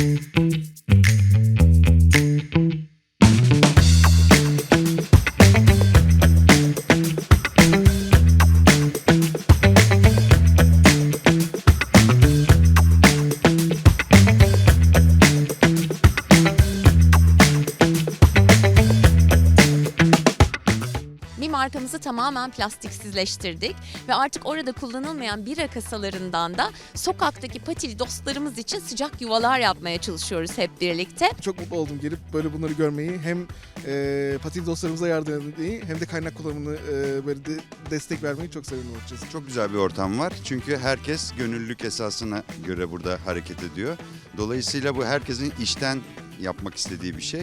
Bir markamızı tamamen plastiksizleştirdik ve artık orada kullanılmayan bira kasalarından da sokaktaki patili dostlarımız için sıcak yuvalar yapmaya çalışıyoruz hep birlikte. Çok mutlu oldum gelip böyle bunları görmeyi. Hem e, patil dostlarımıza yardım etmeyi hem de kaynak kullanımını e, böyle de destek vermeyi çok sevindim açıkçası. Çok güzel bir ortam var. Çünkü herkes gönüllülük esasına göre burada hareket ediyor. Dolayısıyla bu herkesin işten yapmak istediği bir şey.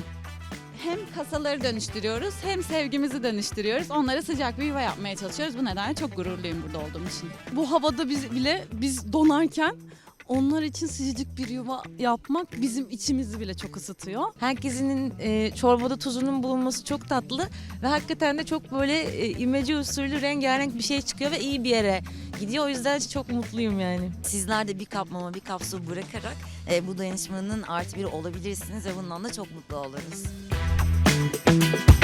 Hem kasaları dönüştürüyoruz hem sevgimizi dönüştürüyoruz. Onlara sıcak bir yuva yapmaya çalışıyoruz. Bu nedenle çok gururluyum burada olduğum için. Bu havada biz bile biz donarken onlar için sıcacık bir yuva yapmak bizim içimizi bile çok ısıtıyor. Herkesinin e, çorbada tuzunun bulunması çok tatlı ve hakikaten de çok böyle e, imece usulü rengarenk bir şey çıkıyor ve iyi bir yere gidiyor. O yüzden çok mutluyum yani. Sizler de bir kap mama, bir kap su bırakarak e, bu dayanışmanın artı biri olabilirsiniz ve bundan da çok mutlu oluruz. Thank you.